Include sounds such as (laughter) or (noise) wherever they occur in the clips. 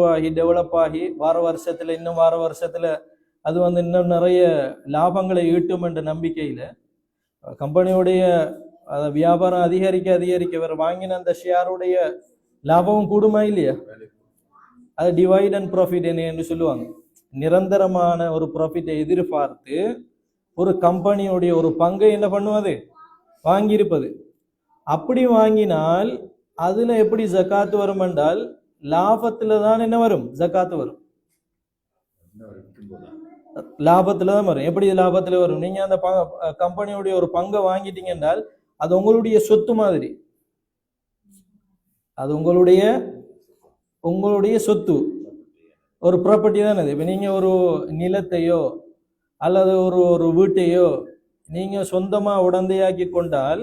உருவாகி டெவலப் ஆகி வார வருஷத்துல இன்னும் வார வருஷத்துல அது வந்து இன்னும் நிறைய லாபங்களை ஈட்டும் என்ற நம்பிக்கையில கம்பெனியுடைய வியாபாரம் அதிகரிக்க அதிகரிக்க வேற வாங்கின அந்த ஷேருடைய லாபமும் கூடுமா இல்லையா? அது டிவைட் அண்ட் ப்ராஃபிட் என்று சொல்லுவாங்க. நிரந்தரமான ஒரு ப்ராஃபிட்டை எதிர்பார்த்து ஒரு கம்பெனியுடைய ஒரு பங்கை என்ன பண்ணுவது? வாங்கியிருப்பது. அப்படி வாங்கினால் அதுல எப்படி ஜக்காத்து வரும் என்றால் லாபத்துல தான் என்ன வரும்? ஜக்காத்து வரும். லாபத்துல தான் வரும். எப்படி லாபத்துல வரும்? நீங்க அந்த கம்பெனியுடைய ஒரு பங்கை வாங்கிட்டீங்க என்றால் அது உங்களுடைய சொத்து மாதிரி. அது உங்களுடைய உங்களுடைய சொத்து. ஒரு ப்ராப்பர்ட்டி தானே அது? இப்போ நீங்கள் ஒரு நிலத்தையோ அல்லது ஒரு ஒரு வீட்டையோ நீங்கள் சொந்தமாக உடந்தையாக்கி கொண்டால்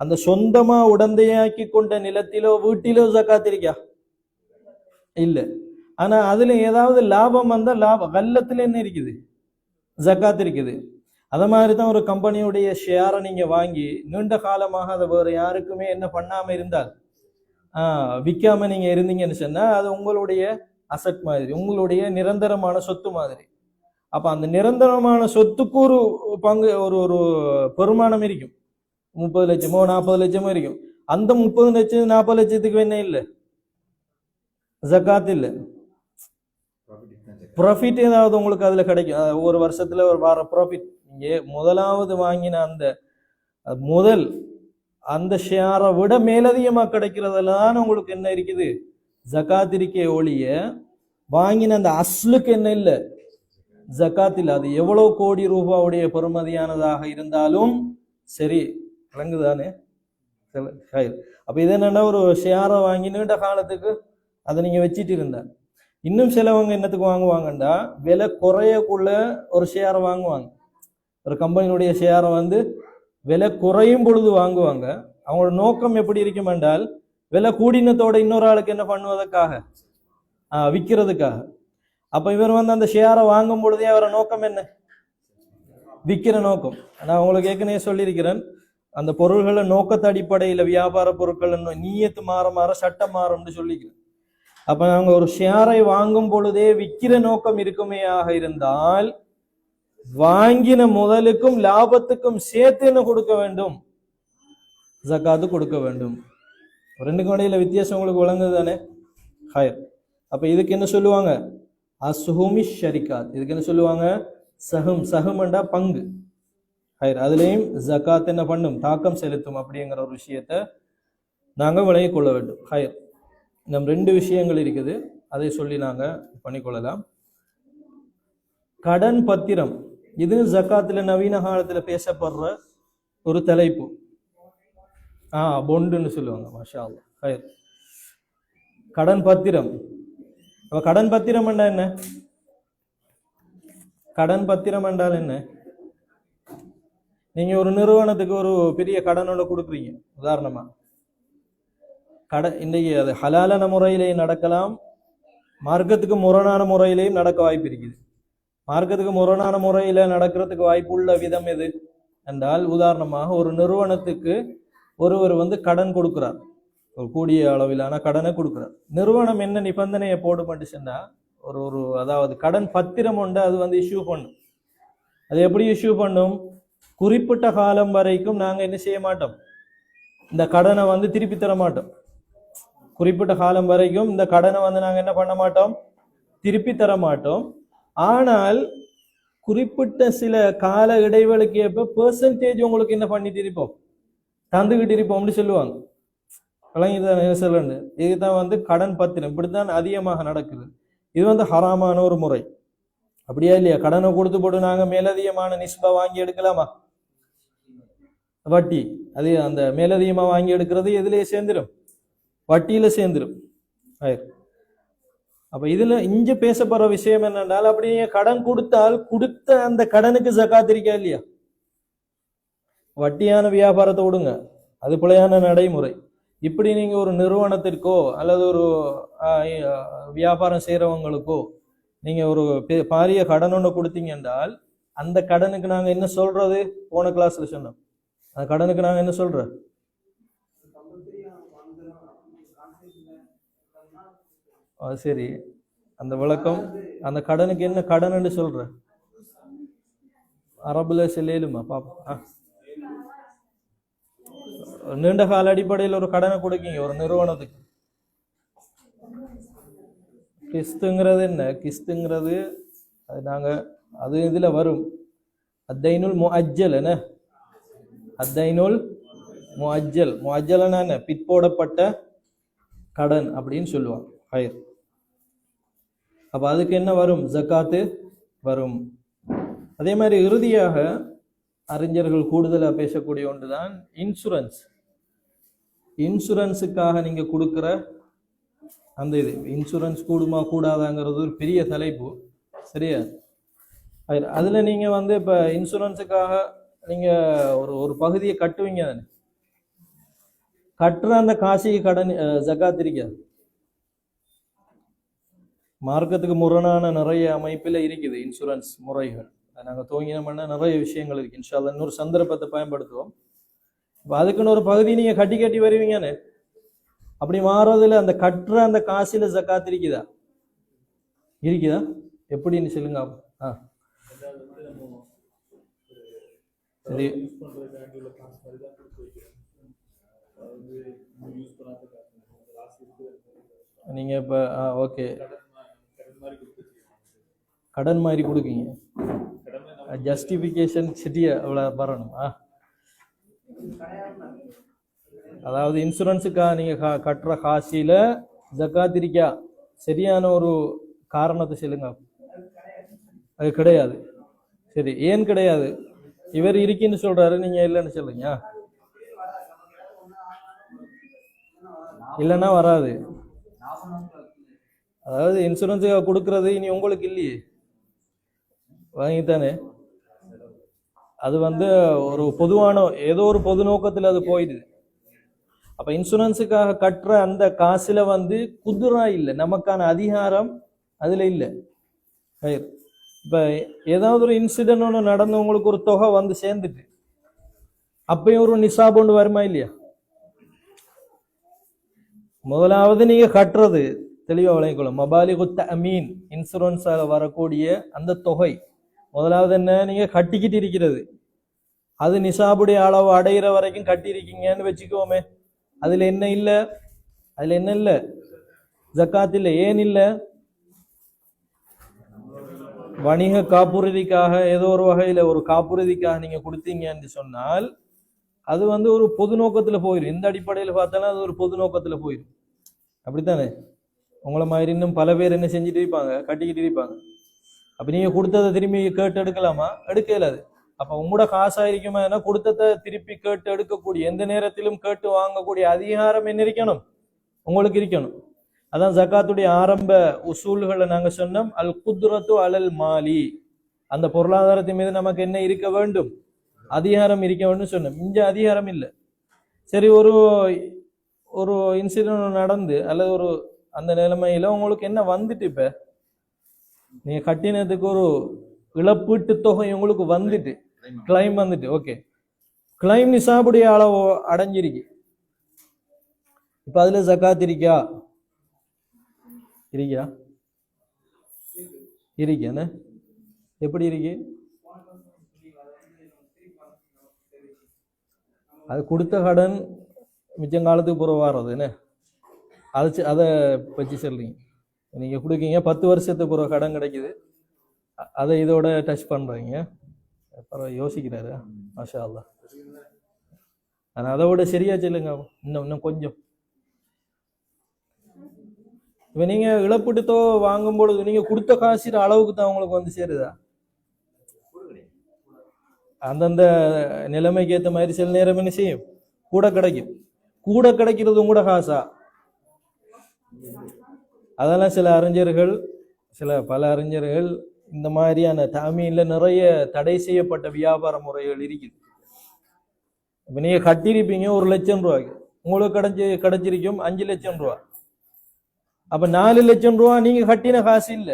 அந்த சொந்தமாக உடந்தையாக்கி கொண்ட நிலத்திலோ வீட்டிலோ ஜக்காத் இருக்கா இல்லை. ஆனால் அதில் ஏதாவது லாபம் வந்தால் லாபம் கல்லத்தில் என்ன இருக்குது? ஜக்காத் இருக்குது. அதை மாதிரி தான் ஒரு கம்பெனியுடைய ஷேரை நீங்கள் வாங்கி நீண்ட காலமாக அதை வேறு யாருக்குமே என்ன பண்ணாமல் இருந்தால் ஆஹ் விற்காம இருந்தீங்கன்னு சொன்னால் அது உங்களுடைய அசட் மாதிரி உங்களுடைய நிரந்தரமான சொத்து மாதிரி. அப்போ அந்த நிரந்தரமான சொத்துக்கு ஒரு பங்கு ஒரு ஒரு பெருமானம் இருக்கும். முப்பது லட்சமோ நாற்பது லட்சமோ இருக்கும். அந்த முப்பது லட்சம் நாற்பது லட்சத்துக்கு என்ன இல்லை. ஜக்காத் இல்லை. ப்ராஃபிட் ஏதாவது உங்களுக்கு அதில் கிடைக்கும். ஒரு வருஷத்தில் ஒரு வார ப்ராஃபிட் இங்கே முதலாவது வாங்கின அந்த முதல் அந்த ஷேரை விட மேலதிகமாக கிடைக்கிறதெல்லாம் உங்களுக்கு என்ன இருக்குது? ஜக்காத் இருக்கே ஒழிய வாங்கின அந்த அஸ்லுக்கு என்ன இல்லை? ஜகாத் இல்லை. அது எவ்வளோ கோடி ரூபாவுடைய பெறுமதியானதாக இருந்தாலும் சரி விளங்குதானே? அப்போ இது என்னென்னா ஒரு ஷேரை வாங்கி நீண்ட காலத்துக்கு அதை நீங்க வச்சிட்டு இருந்தா. இன்னும் சிலவங்க என்னத்துக்கு வாங்குவாங்கண்டா? விலை குறையக்குள்ள ஒரு ஷேரை வாங்குவாங்க. ஒரு கம்பெனியுடைய ஷேரை வந்து விலை குறையும் பொழுது வாங்குவாங்க. அவங்களோட நோக்கம் எப்படி இருக்கும் என்றால் விலை கூடினத்தோட இன்னொரு ஆளுக்கு என்ன பண்ணுவதற்காக? ஆஹ் விற்கிறதுக்காக. அப்ப இவர் வந்து அந்த ஷேரை வாங்கும் பொழுதே அவர நோக்கம் என்ன? விற்கிற நோக்கம். நான் உங்களுக்கு ஏற்கனவே சொல்லியிருக்கிறேன் அந்த பொருள்களை நோக்கத்து அடிப்படையில் வியாபார பொருட்கள் நீயத்து மாற மாற சட்டம் மாறும்னு சொல்லிக்கிறேன். அப்ப நாங்க ஒரு ஷேரை வாங்கும் பொழுதே விற்கிற நோக்கம் இருக்குமேயாக இருந்தால் வாங்கின முதலுக்கும் லாபத்துக்கும் சேர்த்து என்ன கொடுக்க வேண்டும்? ஜக்காத்து கொடுக்க வேண்டும். ரெண்டுக்கும் இடையில வித்தியாசம் உங்களுக்கு விளங்குது தானே? ஹயர் அப்ப இதுக்கு என்ன சொல்லுவாங்க? அசுஹுமி ஷரிகாத். இதுக்கு என்ன சொல்லுவாங்க? சஹும். சஹுமண்டா பங்கு. ஹயர் அதுலேயும் ஜக்காத் என்ன பண்ணும்? தாக்கம் செலுத்தும் அப்படிங்கிற ஒரு விஷயத்த நாங்கள் விளங்கிக் கொள்ள வேண்டும். ஹயர் நம் ரெண்டு விஷயங்கள் இருக்குது. அதை சொல்லி நாங்கள் பண்ணிக்கொள்ளலாம். கடன் பத்திரம். இது ஜக்காத்தில் நவீன காலத்தில் பேசப்படுற ஒரு தலைப்பு. ஆ பொண்டுன்னு சொல்லுவாங்க. மாஷா ஹயர் கடன் பத்திரம். அப்போ கடன் பத்திரம் என்றால் என்ன? கடன் பத்திரம் என்றால் என்ன? நீங்கள் ஒரு நிறுவனத்துக்கு ஒரு பெரிய கடனோட கொடுக்குறீங்க. உதாரணமாக கடன் இன்றைக்கி அது ஹலாலான முறையிலையும் நடக்கலாம் மார்க்கத்துக்கு முரணான முறையிலேயும் நடக்க வாய்ப்பு இருக்குது. மார்க்கத்துக்கு முரணான முறையில் நடக்கிறதுக்கு வாய்ப்புள்ள விதம் எது என்றால் உதாரணமாக ஒரு நிறுவனத்துக்கு ஒருவர் வந்து கடன் கொடுக்குறார். ஒரு கூடிய அளவிலான கடனை கொடுக்குறார். நிறுவனம் என்ன நிபந்தனையை போடும் பண்ணிச்சுன்னா ஒரு ஒரு அதாவது கடன் பத்திரம் உண்டு அது வந்து இஷ்யூ பண்ணும். அது எப்படி இஷ்யூ பண்ணும்? குறிப்பிட்ட காலம் வரைக்கும் நாங்கள் என்ன செய்ய மாட்டோம். இந்த கடனை வந்து திருப்பி தர மாட்டோம். குறிப்பிட்ட காலம் வரைக்கும் இந்த கடனை வந்து நாங்கள் என்ன பண்ண மாட்டோம்? திருப்பி தர மாட்டோம். ஆனால் குறிப்பிட்ட சில கால இடைவெளிக்கு ஏற்ப பெர்சன்டேஜ் உங்களுக்கு என்ன பண்ணி திருப்போம்? தந்துக்கிட்டு இருப்போம்னு சொல்லுவாங்க. விளங்கிதான் சொல்லு இதுதான் வந்து கடன் பத்திரம். இப்படித்தான் அதிகமாக நடக்குது. இது வந்து ஹராமான ஒரு முறை. அப்படியா இல்லையா? கடனை கொடுத்து போட்டு நாங்கள் மேலதிகமான நிஸ்பா வாங்கி எடுக்கலாமா? வட்டி. அது அந்த மேலதிகமாக வாங்கி எடுக்கிறது எதுலேயே சேர்ந்துடும் வட்டியில சேர்ந்துடும் அப்போ இதில் இங்கே இங்க பேசப்படுற விஷயம் என்னென்றால் அப்படி நீங்கள் கடன் கொடுத்தால் கொடுத்த அந்த கடனுக்கு ஜக்காத் இருக்கா இல்லையா? வட்டியான வியாபாரத்தை விடுங்க. அது பிழையான நடைமுறை. இப்படி நீங்கள் ஒரு நிறுவனத்திற்கோ அல்லது ஒரு வியாபாரம் செய்யறவங்களுக்கோ நீங்கள் ஒரு பாரிய கடன் ஒன்று கொடுத்தீங்க என்றால் அந்த கடனுக்கு நாங்கள் என்ன சொல்றது? போன கிளாஸ்ல சொன்னோம். அந்த கடனுக்கு நாங்க என்ன சொல்றோம்? அது சரி. அந்த விளக்கம் அந்த கடனுக்கு என்ன கடன்னு சொல்ற? அரபுல செல்லுமா பாப்போம் ஆ. நீண்ட கால அடிப்படையில் ஒரு கடனை கொடுக்கீங்க ஒரு நிறுவனத்துக்கு. கிஸ்துங்கிறது என்ன? கிஸ்துங்கிறது அது நாங்கள் அது இதில் வரும். அத்தைனுல் முஅஜ்ஜல் என்ன? அத்தைனுல் முஅஜ்ஜல். அஜ்ஜல் என்ன? பிற்போடப்பட்ட கடன் அப்படின்னு சொல்லுவான் ஹயர் அப்போ அதுக்கு என்ன வரும்? ஜக்காத்து வரும். அதே மாதிரி இறுதியாக அறிஞர்கள் கூடுதலாக பேசக்கூடிய ஒன்று தான் இன்சூரன்ஸ் இன்சூரன்ஸுக்காக நீங்கள் கொடுக்குற அந்த இது இன்சூரன்ஸ் கூடுமா கூடாதாங்கிறது ஒரு பெரிய தலைப்பு. சரியா? அது- நீங்கள் வந்து இப்போ இன்சூரன்ஸுக்காக நீங்கள் ஒரு ஒரு பகுதியை கட்டுவீங்க தானே? கட்டுற அந்த காசிக்கு கடன் ஜக்காத் இருக்காது மார்க்கத்துக்கு முரணான நிறைய அமைப்பில் இருக்குது இன்சூரன்ஸ் முறைகள். அதை நாங்கள் துவங்கினோம்னா நிறைய விஷயங்கள் இருக்குது இன்ஷா இன்ஷால்லா இன்னொரு சந்தர்ப்பத்தை பயன்படுத்துவோம். இப்போ அதுக்குன்னு ஒரு பகுதி நீங்கள் கட்டி கட்டி வருவீங்கன்னு. அப்படி மாறுறதுல அந்த கட்டுற அந்த காசில் ஜக்காத் இருக்குதா? இருக்குதா? எப்படின்னு சொல்லுங்க ஆ. சரி. நீங்க இப்ப ஓகே கடன் மாதிரி கொடுக்கீங்க. ஜஸ்டிஃபிகேஷன் சரியா அவ்வளோ வரணும் அதாவது இன்சூரன்ஸுக்காக நீங்க கா- கட்டுற காசில ஜக்காத் இருக்கா சரியான ஒரு காரணத்தை சொல்லுங்க. அது கிடையாது. சரி ஏன் கிடையாது? இவர் இருக்குன்னு சொல்றாரு நீங்க இல்லைன்னு சொல்லுங்க. இல்லைன்னா வராது. அதாவது இன்சூரன்ஸுக்கு கொடுக்கறது இனி உங்களுக்கு இல்லையே. வாங்கித்தானே. அது வந்து ஒரு பொதுவான ஏதோ ஒரு பொது நோக்கத்தில் அது போயிடுது. அப்ப இன்சூரன்ஸுக்காக கட்டுற அந்த காசுல வந்து குதிரா இல்லை நமக்கான அதிகாரம் அதுல இல்லை. இப்போ இப்ப ஏதாவது ஒரு இன்சிடென்ட் ஒன்று நடந்து உங்களுக்கு ஒரு தொகை வந்து சேர்ந்துட்டு அப்பயும் ஒரு நிசாப் ஒன்று வருமா இல்லையா? முதலாவது நீங்க கட்டுறது தெளிவாக விளங்கிக்கொள்ளும் மபாலி குத்த அமீன் இன்சூரன்ஸாக வரக்கூடிய அந்த தொகை. முதலாவது என்ன? நீங்கள் கட்டிக்கிட்டு இருக்கிறது. அது நிசாபுடைய அளவு அடையிற வரைக்கும் கட்டியிருக்கீங்கன்னு வச்சுக்கோமே. அதில் என்ன இல்லை? அதில் என்ன இல்லை? ஜக்காத் இல்லை. ஏன் இல்லை? வணிக காப்புறுதிக்காக ஏதோ ஒரு வகையில் ஒரு காப்புறுதிக்காக நீங்கள் கொடுத்தீங்கன்னு சொன்னால் அது வந்து ஒரு பொது நோக்கத்தில் போயிடும் இந்த அடிப்படையில் பார்த்தாலும் அது ஒரு பொது நோக்கத்தில் போயிடும் அப்படித்தானே? உங்களை மாதிரி இன்னும் பல பேர் என்ன செஞ்சுட்டு இருப்பாங்க கட்டிக்கிட்டு இருப்பாங்க. அப்போ நீங்கள் கொடுத்ததை திரும்பி கேட்டு எடுக்கலாமா? எடுக்க இயலாது அப்போ உங்களோட காசாக இருக்குமா ஏன்னா கொடுத்ததை திருப்பி கேட்டு எடுக்கக்கூடிய எந்த நேரத்திலும் கேட்டு வாங்கக்கூடிய அதிகாரம் என்ன இருக்கணும்? உங்களுக்கு இருக்கணும். அதான் ஜக்காத்துடைய ஆரம்ப உசூல்களை நாங்கள் சொன்னோம். அல் குத்ரத்து அலல் மாலி. அந்த பொருளாதாரத்தின் மீது நமக்கு என்ன இருக்க வேண்டும்? அதிகாரம் இருக்க வேண்டும் சொன்னோம். இங்கே அதிகாரம் இல்லை. சரி ஒரு ஒரு இன்சிடென்ட் நடந்து அல்லது ஒரு அந்த நிலைமையில உங்களுக்கு என்ன வந்துட்டு இப்ப? நீங்க கட்டினதுக்கு ஒரு இழப்பீட்டு தொகை உங்களுக்கு வந்துட்டு. கிளைம் வந்துட்டு. ஓகே கிளைம் நிசாபுடைய அளவு அடைஞ்சிருக்கு. இப்ப அதுல ஜக்காத் இருக்கா? இருக்கா? இருக்கேன்னு எப்படி இருக்கு? அது கொடுத்த கடன் மிச்சங்காலத்துக்கு பிறகு வர்றது என்ன? அதை அதை பற்றி சொல்றீங்க. நீங்கள் கொடுக்கீங்க பத்து வருஷத்துக்கு பிறகு கடன் கிடைக்குது. அதை இதோட டச் பண்ணுறீங்க அப்புறம் யோசிக்கிறாரு. மாஷா அல்லா ஆனால் அதை விட சரியா சொல்லுங்க. இன்னும் இன்னும் கொஞ்சம். இப்போ நீங்கள் இழப்பீட்டு வாங்கும்பொழுது நீங்கள் கொடுத்த காசிற அளவுக்கு தான் உங்களுக்கு வந்து சேருதா? அந்தந்த நிலைமைக்கு ஏற்ற மாதிரி சில நேரம் என்ன செய்யும்? கூட கிடைக்கும். கூட கிடைக்கிறது கூட காசா? அதெல்லாம் சில அறிஞர்கள் சில பல அறிஞர்கள் இந்த மாதிரியான தாமீன்ல நிறைய தடை செய்யப்பட்ட வியாபார முறைகள் இருக்குது. இப்போ நீங்க கட்டியிருப்பீங்க ஒரு லட்சம் ரூபாய்க்கு. உங்களுக்கு கிடைச்சி கிடைச்சிருக்கும் அஞ்சு லட்சம் ரூபா. அப்ப நாலு லட்சம் ரூபா நீங்க கட்டின காசு இல்ல.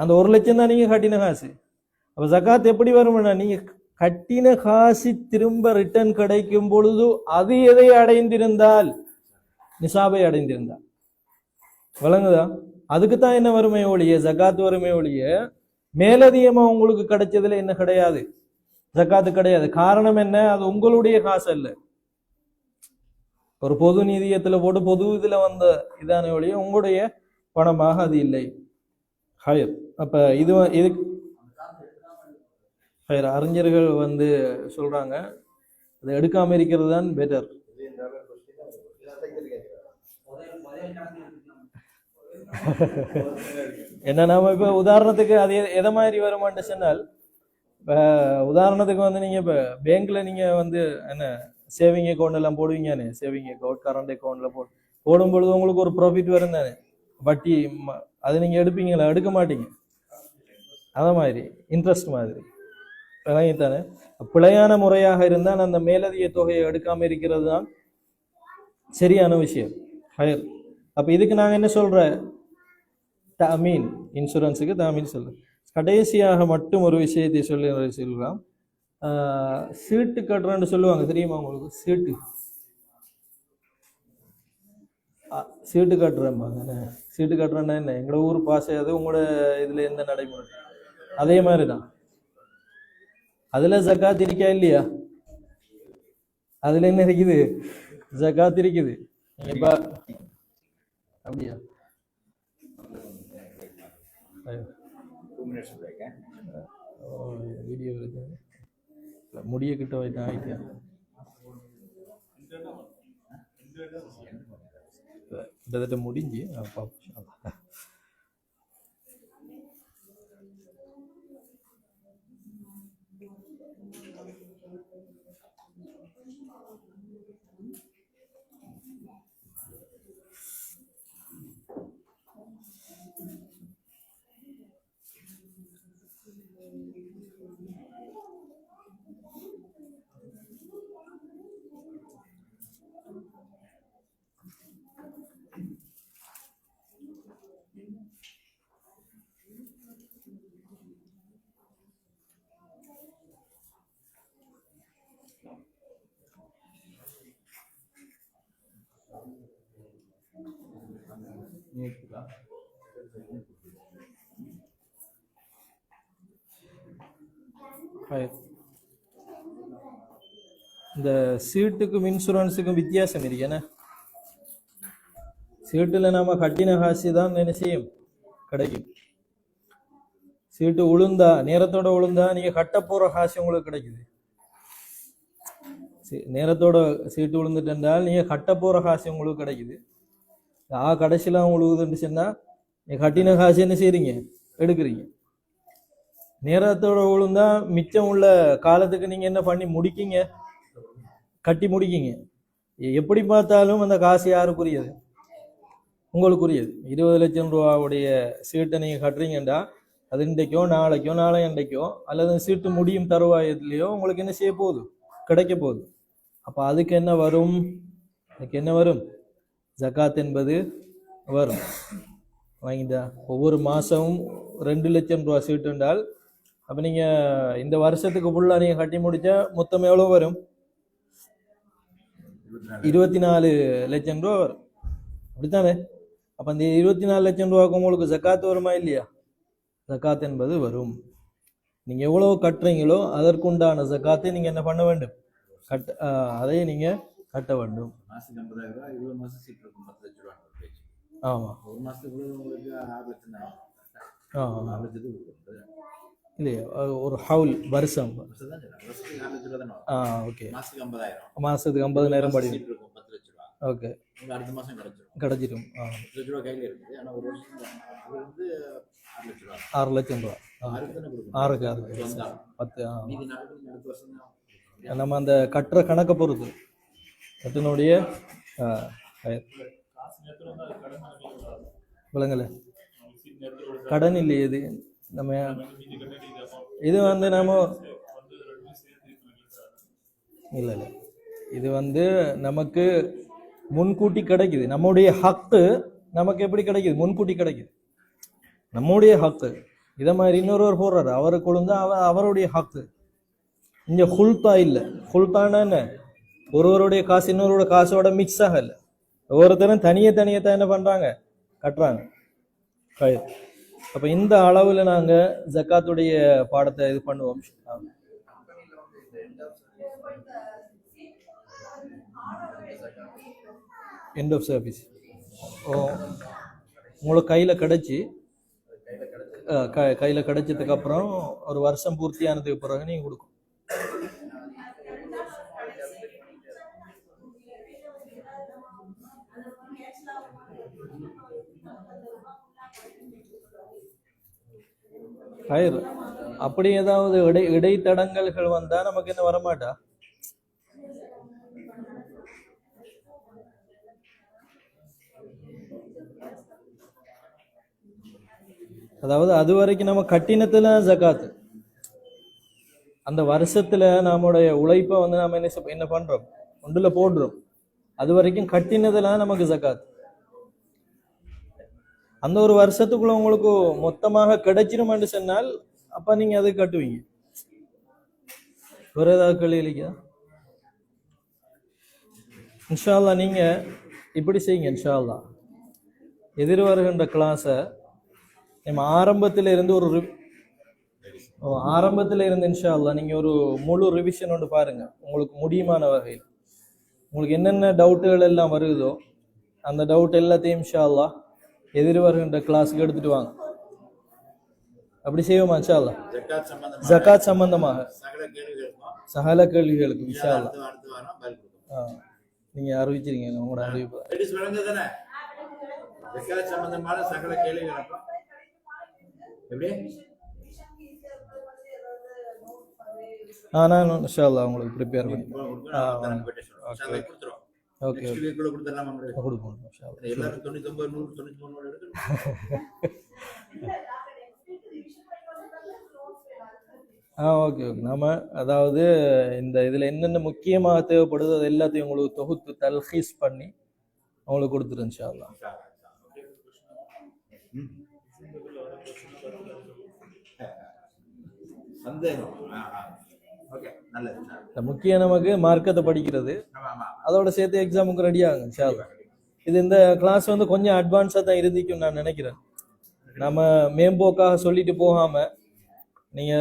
அந்த ஒரு லட்சம் தான் நீங்க கட்டின காசு. அப்போ ஜக்காத் எப்படி வரும்னா நீங்க கட்டின காசு திரும்ப ரிட்டர்ன் கிடைக்கும் பொழுது அது எதை அடைந்திருந்தால் நிசாபை அடைந்திருந்தார். விளங்குதா அதுக்கு தான் என்ன வறுமை ஒழிய? ஜக்காத் வறுமை ஒழிய? மேலதிகமா உங்களுக்கு கிடைச்சதுல என்ன கிடையாது? ஜக்காத்து கிடையாது. காரணம் என்ன? அது உங்களுடைய காசு அல்ல. ஒரு பொது நிதியத்துல போட்டு பொது இதுல வந்த இதான ஒழிய உங்களுடைய பணமாக அது இல்லை. ஹயர் அப்ப இது இது ஹயர் அறிஞர்கள் வந்து சொல்றாங்க அதை எடுக்காம இருக்கிறது தான் பெட்டர் (laughs) என்ன நாம இப்ப உதாரணத்துக்கு அது எதை மாதிரி வருமான்னு சொன்னால் இப்ப உதாரணத்துக்கு வந்து நீங்க இப்ப பேங்க்ல நீங்க வந்து என்ன சேவிங் அக்கௌண்ட் எல்லாம் போடுவீங்கன்னு சேவிங் அக்கௌண்ட் கரண்ட் அக்கௌண்ட்ல போ போடும் பொழுது உங்களுக்கு ஒரு ப்ராஃபிட் வரும் தானே? வட்டி அது நீங்க எடுப்பீங்களா? எடுக்க மாட்டீங்க. அத மாதிரி இன்ட்ரெஸ்ட் மாதிரி. விளங்கித்தானே பிழையான முறையாக இருந்தால் அந்த மேலதிக தொகையை எடுக்காம இருக்கிறது தான் சரியான விஷயம். ஹயர். அப்போ இதுக்கு நாங்க என்ன சொல்ற? தாமீன் இன்சூரன்ஸுக்கு தாமீன் சொல்றோம் கடைசியாக மட்டும் ஒரு விஷயத்தை சொல்லி சொல்லலாம் ஆஹ் சீட்டு கட்டுறேன்னு சொல்லுவாங்க தெரியுமா உங்களுக்கு? சீட்டு. சீட்டு கட்டுறேன்பாங்க சீட்டு கட்டுறேன்னா என்ன? எங்களோட ஊர் பாசை அது உங்களோட இதுல எந்த நடைமுறை? அதே மாதிரி தான் அதுல ஜக்காத் இருக்கா இல்லையா? அதுல என்ன இருக்குது? ஜக்காத் இருக்குது. இப்போ அப்படியா? வீடியோ முடிய கிட்ட வைத்து ஆயிட்டியா? கிட்டத்தட்ட முடிஞ்சு. அஹ் பாப்போம். இந்த சீட்டுக்கும் இன்சூரன்ஸுக்கும் வித்தியாசம் இருக்கு என்ன? நாம் கட்டின காசு தான் என்ன செய்யும்? கிடைக்கும். சீட்டு உளுந்தா நேரத்தோட உளுந்தா நீங்கள் கட்ட போகிற காசு உங்களுக்கு கிடைக்குது. நேரத்தோட சீட்டு விழுந்துட்டால் நீங்கள் கட்ட போகிற காசு உங்களுக்கு கிடைக்குது. ஆ கடைசியில் உழுகுதுன்னு சொன்னால் நீ கட்டின காசு என்ன செய்கிறீங்க எடுக்கிறீங்க நேரத்தோட உழுந்தா மிச்சம் உள்ள காலத்துக்கு நீங்கள் என்ன பண்ணி முடிக்கிங்க கட்டி முடிக்கிங்க எப்படி பார்த்தாலும் அந்த காசு யாருக்குரியது உங்களுக்குரியது இருபது லட்சம் ரூபாவுடைய சீட்டை நீங்கள் கட்டுறீங்கண்டா அது இன்றைக்கோ நாளைக்கோ நாளை அன்றைக்கோ அல்லது சீட்டு முடியும் தருவாயத்துலையோ உங்களுக்கு என்ன செய்ய போகுது கிடைக்க போகுது அப்போ அதுக்கு என்ன வரும் அதுக்கு என்ன வரும் ஜகாத் என்பது வரும். வாங்கிட்டா. ஒவ்வொரு மாசமும் ரெண்டு லட்சம் ரூபா சீட்டு என்றால் அப்போ நீங்கள் இந்த வருஷத்துக்கு ஃபுல்லாக நீங்கள் கட்டி முடிச்சா மொத்தம் எவ்வளவு வரும்? இருபத்தி நாலு லட்சம் ரூபா வரும். அப்படித்தானே? அப்போ இந்த இருபத்தி நாலு லட்சம் ரூபாவுக்கு உங்களுக்கு ஜக்காத் வருமா இல்லையா? ஜக்காத் என்பது வரும். நீங்கள் எவ்வளோ கட்டுறீங்களோ அதற்குண்டான ஜக்காத்தை நீங்கள் என்ன பண்ண வேண்டும்? கட் அதை நீங்கள் கட்ட வேண்டும். மாசத்துக்கு ஐம்பதாயிரம் ரூபாய் இருபது மாசம் சீட் இருக்கும் பத்து லட்ச ரூபா ஒரு பேச்சு. ஆமா. ஒரு மாசத்துக்குள்ள உங்களுக்கு ஆறு லட்சம் தான் ஆ ஆறு லட்சத்துக்கு இல்லையா ஒரு ஹவுல் வருஷம். வருஷத்துக்கு ஆறு லட்ச ரூபா தானே. ஆ ஓகே. மாசத்துக்கு ஐம்பதாயிரம். மாசத்துக்கு ஐம்பதாயிரம் படி இருக்கும் பத்து லட்ச ரூபா. ஓகே. அடுத்த மாசம் கிடைச்சிரும். கிடைச்சிடும் ஆ. பத்து லட்ச ரூபா கையில இருக்குது. ஆனா ஒரு வருஷம். அது வந்து ஆறு லட்ச ரூபா. ஆறு லட்சம் ரூபா. ஆறுக்கு வந்தா. பத்து நம்ம அந்த கட்டுற கணக்கை பொறுத்து. கட்டினுடைய ஆ, விளங்கல. கடன் இல்லையே இது. நம்ம இது வந்து நம்ம இல்லை இல்லை. இது வந்து நமக்கு முன்கூட்டி கிடைக்குது. நம்முடைய ஹக்கு நமக்கு எப்படி கிடைக்குது? முன்கூட்டி கிடைக்குது. நம்முடைய ஹக்கு. இதை மாதிரி இன்னொருவர் போடுறாரு. அவருக்கு கொழுந்தா அவ அவருடைய ஹக்கு. இங்கே ஹுல்தா இல்லை. ஹுல்தானா என்ன? ஒருவருடைய காசு இன்னொருடைய காசோட மிக்ஸ் ஆகல ஒவ்வொருத்தரும் தனியே தனியே தான் என்ன பண்றாங்க? கட்டுறாங்க. கயிறு அப்ப இந்த அளவுல நாங்க ஜக்காத்துடைய பாடத்தை இது பண்ணுவோம். எண்ட் ஆஃப் சர்வீஸ் ஓ உங்களுக்கு கையில் கிடச்சி. க கையில் கிடைச்சதுக்கு அப்புறம் ஒரு வருஷம் பூர்த்தியானதுக்கு பிறகு நீங்கள் கொடுக்கும் ஹயர் அப்படி ஏதாவது இடை இடைத்தடங்கல்கள் வந்தா நமக்கு என்ன வரமாட்டா? அதாவது அது வரைக்கும் நம்ம கட்டினத்துல ஜக்காத்து. அந்த வருஷத்துல நம்முடைய உழைப்பை வந்து நாம என்ன என்ன பண்றோம்? ஒன்றுல போடுறோம். அது வரைக்கும் கட்டினதுலாம் நமக்கு ஜக்காத் அந்த ஒரு வருஷத்துக்குள்ள உங்களுக்கு மொத்தமாக கிடைச்சிருமான்னு சொன்னால் அப்ப நீங்க அது கட்டுவீங்க. வேற ஏதாவது கேள்வி இல்லையா? இன்ஷா நீங்க இப்படி செய்யுங்க இன்ஷா அல்லாஹ் எதிர் வருகின்ற கிளாஸை நம்ம ஆரம்பத்துல இருந்து ஒரு ஆரம்பத்துல இருந்து இன்ஷா அல்லாஹ் நீங்க ஒரு முழு ரிவிஷன் ஒன்று பாருங்க. உங்களுக்கு முடியுமான வகையில். உங்களுக்கு என்னென்ன டவுட்டுகள் எல்லாம் வருதோ அந்த டவுட் எல்லாத்தையும் இன்ஷா அல்லாஹ் எதிர் வருகின்ற கிளாஸுக்கு எடுத்துட்டு வாங்க. அப்படி செய்வோமா இன்ஷா அல்லாஹ் ஜக்காத் சம்பந்தமாக. சகல கேள்விகளுக்கு இன்ஷா கொடுக்கும் ஆ, நீங்க அறிவிச்சிருங்க உங்களோட அறிவிப்பு. சம்பந்தமான சகல கேள்விகளுக்கும் எப்படி? நான் இன்ஷா அல்லாஹ் உங்களுக்கு ப்ரிப்பேர் பண்ணி. ஓகே. ஓகே? கொடுப்போம் ஆ ஓகே ஓகே நாம அதாவது இந்த இதுல என்னென்ன முக்கியமாக தேவைப்படுதோ அது எல்லாத்தையும் உங்களுக்கு தொகுத்து தல்ஹீஸ் பண்ணி உங்களுக்கு கொடுத்துரு இன்ஷா அல்லாஹ் சந்தேகம் முக்கியம் நமக்கு மார்க்கத்தை படிக்கிறது. அதோட சேர்த்து எக்ஸாமுக்கு ரெடி ஆகுங்க இன்ஷா அல்லாஹ் இது இந்த கிளாஸ் வந்து கொஞ்சம் அட்வான்ஸாக தான் இருந்திக்கும் நான் நினைக்கிறேன். நம்ம மேம்போக்காக சொல்லிட்டு போகாம நீங்க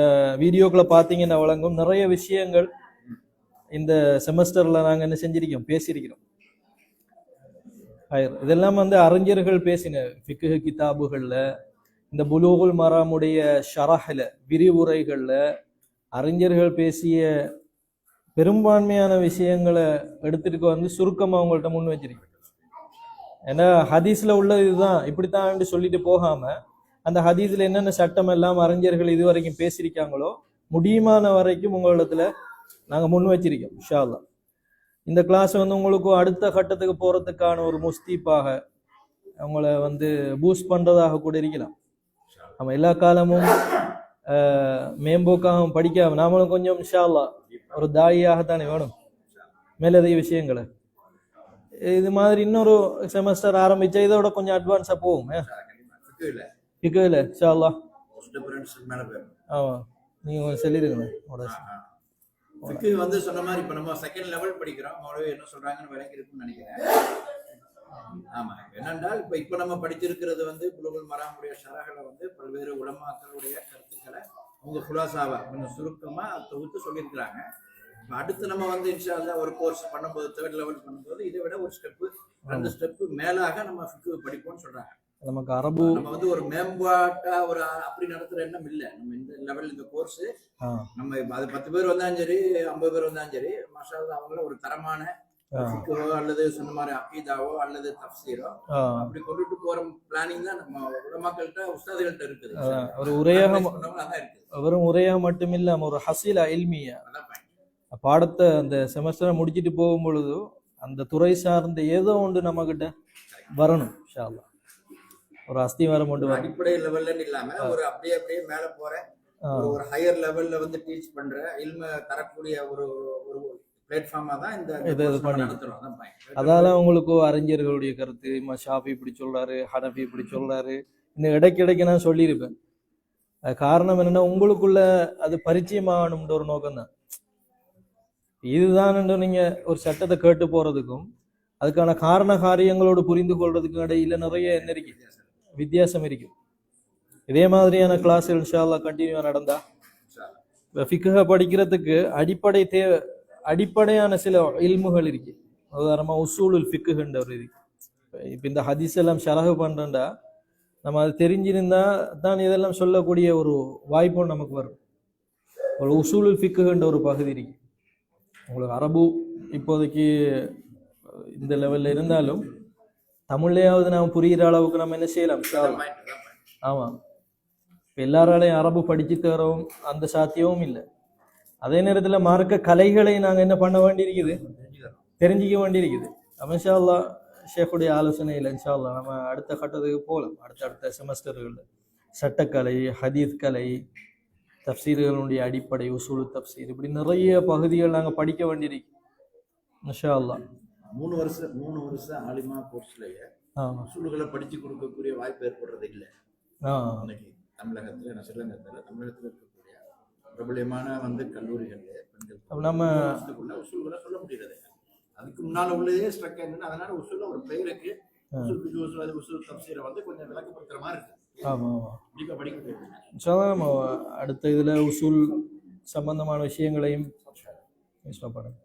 வீடியோக்களை பார்த்தீங்கன்னா வழங்கும் நிறைய விஷயங்கள் இந்த செமஸ்டர்ல நாங்க என்ன செஞ்சிருக்கோம் பேசியிருக்கிறோம். இதெல்லாம் வந்து அறிஞர்கள் பேசின ஃபிக்ஹ் கிதாபுகள்ல இந்த புலூகுல் மராமுடைய ஷரஹ்ல விரிவுரைகள்ல அறிஞர்கள் பேசிய பெரும்பான்மையான விஷயங்களை எடுத்துட்டு வந்து சுருக்கமாக அவங்கள்ட்ட முன் வச்சிருக்கேன். ஏன்னா ஹதீஸில் உள்ளது இதுதான். இப்படித்தான் சொல்லிட்டு போகாமல் அந்த ஹதீஸ்ல என்னென்ன சட்டம் எல்லாம் அறிஞர்கள் இது வரைக்கும் பேசியிருக்காங்களோ முடியுமான வரைக்கும் உங்களிடத்துல நாங்கள் முன் வச்சிருக்கோம் இன்ஷா இந்த கிளாஸ் வந்து உங்களுக்கு அடுத்த கட்டத்துக்கு போகிறதுக்கான ஒரு முஸ்தீப்பாக அவங்கள வந்து பூஸ்ட் பண்ணுறதாக கூட இருக்கலாம். நம்ம எல்லா காலமும் மேம்போக்காகவும் படிக்காம நாமளும் கொஞ்சம் ஷாலா ஒரு தாயியாகத்தானே வேணும் மேலதிக விஷயங்களை இது மாதிரி இன்னொரு செமஸ்டர் ஆரம்பிச்சா இதோட கொஞ்சம் அட்வான்ஸா போகும் இல்ல ஷாலா ஆமா நீங்க கொஞ்சம் சொல்லிருங்க ஃபிக்கு வந்து சொன்ன மாதிரி இப்ப நம்ம செகண்ட் லெவல் படிக்கிறோம் மௌலவி என்ன சொல்றாங்கன்னு விளங்கி இருக்குன்னு நினைக்கிறேன் ஆமா என்னென்றால் இப்ப இப்ப நம்ம படிச்சிருக்கிறது வந்து புலுகுல் மராமுடைய ஷரகளை வந்து பல்வேறு உலமாக்களுடைய கருத்துக்களை அவங்க குலாசாவா கொஞ்சம் சுருக்கமா தொகுத்து சொல்லியிருக்கிறாங்க. இப்ப அடுத்து நம்ம வந்து இன்ஷா அல்லாஹ் ஒரு கோர்ஸ் பண்ணும்போது தேர்ட் லெவல் பண்ணும்போது இதை விட ஒரு ஸ்டெப்பு ரெண்டு ஸ்டெப்பு மேலாக நம்ம ஃபிக்கு படிப்போம்னு சொல்றாங்க. நமக்கு அரபு நம்ம வந்து ஒரு மேம்பாட்டா ஒரு அப்படி நடத்துற எண்ணம் இல்ல. நம்ம இந்த லெவல் இந்த கோர்ஸ் நம்ம அது பத்து பேர் வந்தாலும் சரி ஐம்பது பேர் வந்தாலும் சரி மாஷா அவங்கள ஒரு தரமான ஃபிக்ஹோ அல்லது சொன்ன மாதிரி அக்கீதாவோ அல்லது தப்சீரோ. அப்படி கொண்டுட்டு போற பிளானிங் தான் நம்ம உலமாக்கள்கிட்ட உஸ்தாதுகள்கிட்ட இருக்குது. ஒரு இருக்குது. வெறும் உரையாக மட்டும் இல்லாம ஒரு ஹசீலா இல்மியா. பாடத்தை அந்த செமஸ்டரை முடிச்சிட்டு போகும் பொழுது அந்த துறை சார்ந்த ஏதோ ஒன்று நம்ம கிட்ட வரணும் அல்லாஹ் ஒரு அஸ்திவாரம் வரணும். அடிப்படை லெவல்ல இல்லாம ஒரு அப்படியே அப்படியே மேல போற ஒரு ஹையர் லெவல்ல வந்து டீச் பண்ற இல்ம தரக்கூடிய ஒரு ஒரு அதால உங்களுக்கு அறிஞர்களுடைய கருத்து ஷாஃபி இப்படி சொல்றாரு ஹனஃபி இப்படி சொல்றாரு இந்த இடைக்கிடைக்கு நான் சொல்லியிருப்பேன். அது காரணம் என்னன்னா உங்களுக்குள்ள அது பரிச்சயமாகணும்ன்ற ஒரு நோக்கம் தான் இதுதான் நீங்க ஒரு சட்டத்தை கேட்டு போறதுக்கும் அதுக்கான காரண காரியங்களோடு புரிந்து கொள்றதுக்கு இடையில நிறைய என்ன இருக்கு? வித்தியாசம். இருக்கு. இதே மாதிரியான கிளாஸ் இன்ஷால்லா கண்டினியூவா நடந்தா ஃபிக்ஹ படிக்கிறதுக்கு அடிப்படை தே அடிப்படையான சில இல்முகள் இருக்கு. உதாரணமாக உசூலுல் ஃபிக்குன்ற ஒரு இது. இப்போ இந்த ஹதீஸ் எல்லாம் ஷரஹு பண்ணுறண்டா நம்ம அது தெரிஞ்சிருந்தா தான் இதெல்லாம் சொல்லக்கூடிய ஒரு வாய்ப்பும் நமக்கு வரும். ஒரு உசூலுல் ஃபிக்குன்ற ஒரு பகுதி இருக்கு. உங்களுக்கு அரபு இப்போதைக்கு இந்த லெவலில் இருந்தாலும் தமிழ்லையாவது நாம் புரிகிற அளவுக்கு நம்ம என்ன செய்யலாம்? ஆமாம் இப்போ எல்லாராலையும் அரபு படிச்சு தரவும் அந்த சாத்தியமும் இல்லை. அதே நேரத்தில் மார்க்க கலைகளை நாங்கள் என்ன பண்ண வேண்டியிருக்குது. தெரிஞ்சிக்க வேண்டியிருக்குது. அப்ப இன்ஷா அல்லாஹ் ஷேக்குடைய ஆலோசனையில் இன்ஷா அல்லாஹ் நம்ம அடுத்த கட்டத்துக்கு போகலாம் அடுத்த அடுத்த செமஸ்டர்களில். சட்டக்கலை ஹதீஸ் கலை தப்சீர்களுடைய அடிப்படை உசூலு தப்சீர் இப்படி நிறைய பகுதிகள் நாங்கள் படிக்க வேண்டியிருக்கு. இன்ஷா அல்லாஹ் மூணு வருஷம் மூணு வருஷம் ஆலிமா கோர்ஸ்லயே உசூல்களை படிச்சு கொடுக்கக்கூடிய வாய்ப்பு ஏற்படுறது இல்லை தமிழகத்துல நான் ஸ்ரீலங்கத்துல தமிழகத்துல பிரபலியமான வந்து கல்லூரிகள்ல பெண்கள் நம்ம உசூல்களை சொல்ல முடியறது. இல்ல. அதுக்கு முன்னால உள்ளதே ஸ்ட்ரக் என்னன்னா அதனால உசூல்ல ஒரு பெயருக்கு உசூல் உசூல் அது உசூல் தப்சீரை வந்து கொஞ்சம் விளக்கப்படுத்துற மாதிரி இருக்கு. நம்ம அடுத்த இதில் உசூல் சம்பந்தமான விஷயங்களையும் பண்ணுறேன்